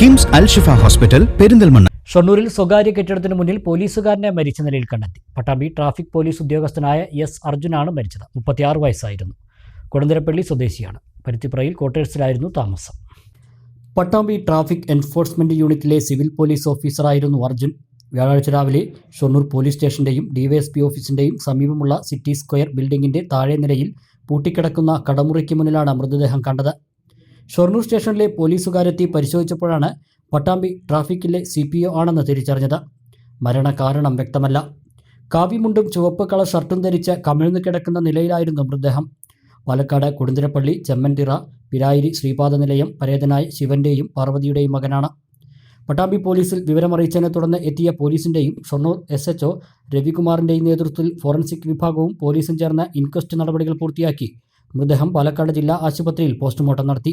KIMS Al Shifa hospital Perinthalmanna. ഷൊർണൂരിൽ സ്വകാര്യ കെട്ടിടത്തിന് മുന്നിൽ പോലീസുകാരനെ മരിച്ച നിലയിൽ കണ്ടെത്തി. പട്ടാമ്പി ട്രാഫിക് പോലീസ് ഉദ്യോഗസ്ഥനായ എസ് അർജുനാണ് മരിച്ചത്. മുപ്പത്തിയാറ് വയസ്സായിരുന്നു. കൊടുന്തരപ്പള്ളി സ്വദേശിയാണ്. പരുത്തിപ്പുറയിൽ ക്വാർട്ടേഴ്സിലായിരുന്നു താമസം. പട്ടാമ്പി ട്രാഫിക് എൻഫോഴ്സ്മെന്റ് യൂണിറ്റിലെ സിവിൽ പോലീസ് ഓഫീസറായിരുന്നു അർജുൻ. വ്യാഴാഴ്ച രാവിലെ ഷൊർണൂർ പോലീസ് സ്റ്റേഷന്റെയും ഡിവൈഎസ്പി ഓഫീസിന്റെയും സമീപമുള്ള സിറ്റി സ്ക്വയർ ബിൽഡിംഗിന്റെ താഴെ നിലയിൽ പൂട്ടിക്കിടക്കുന്ന കടമുറിക്ക് മുന്നിലാണ് മൃതദേഹം കണ്ടത്. ഷൊർണൂർ സ്റ്റേഷനിലെ പോലീസുകാരെത്തി പരിശോധിച്ചപ്പോഴാണ് പട്ടാമ്പി ട്രാഫിക്കിലെ സി പി ഒ ആണെന്ന് തിരിച്ചറിഞ്ഞത്. മരണകാരണം വ്യക്തമല്ല. കാവിമുണ്ടും ചുവപ്പ് കളർ ഷർട്ടും ധരിച്ച് കമിഴ്ന്നു കിടക്കുന്ന നിലയിലായിരുന്നു മൃതദേഹം. പാലക്കാട് കൊടുന്തിരപ്പള്ളി ചെമ്മൻതിറ പിരായിരി ശ്രീപാദ നിലയം പരേതനായ ശിവന്റെയും പാർവതിയുടെയും മകനാണ്. പട്ടാമ്പി പോലീസിൽ വിവരമറിയിച്ചതിനെ തുടർന്ന് എത്തിയ പോലീസിന്റെയും ഷൊർണൂർ എസ് എച്ച് രവികുമാറിന്റെയും നേതൃത്വത്തിൽ ഫോറൻസിക് വിഭാഗവും പോലീസും ചേർന്ന് ഇൻക്വസ്റ്റ് നടപടികൾ പൂർത്തിയാക്കി. മൃതദേഹം പാലക്കാട് ജില്ലാ ആശുപത്രിയിൽ പോസ്റ്റ്മോർട്ടം നടത്തി.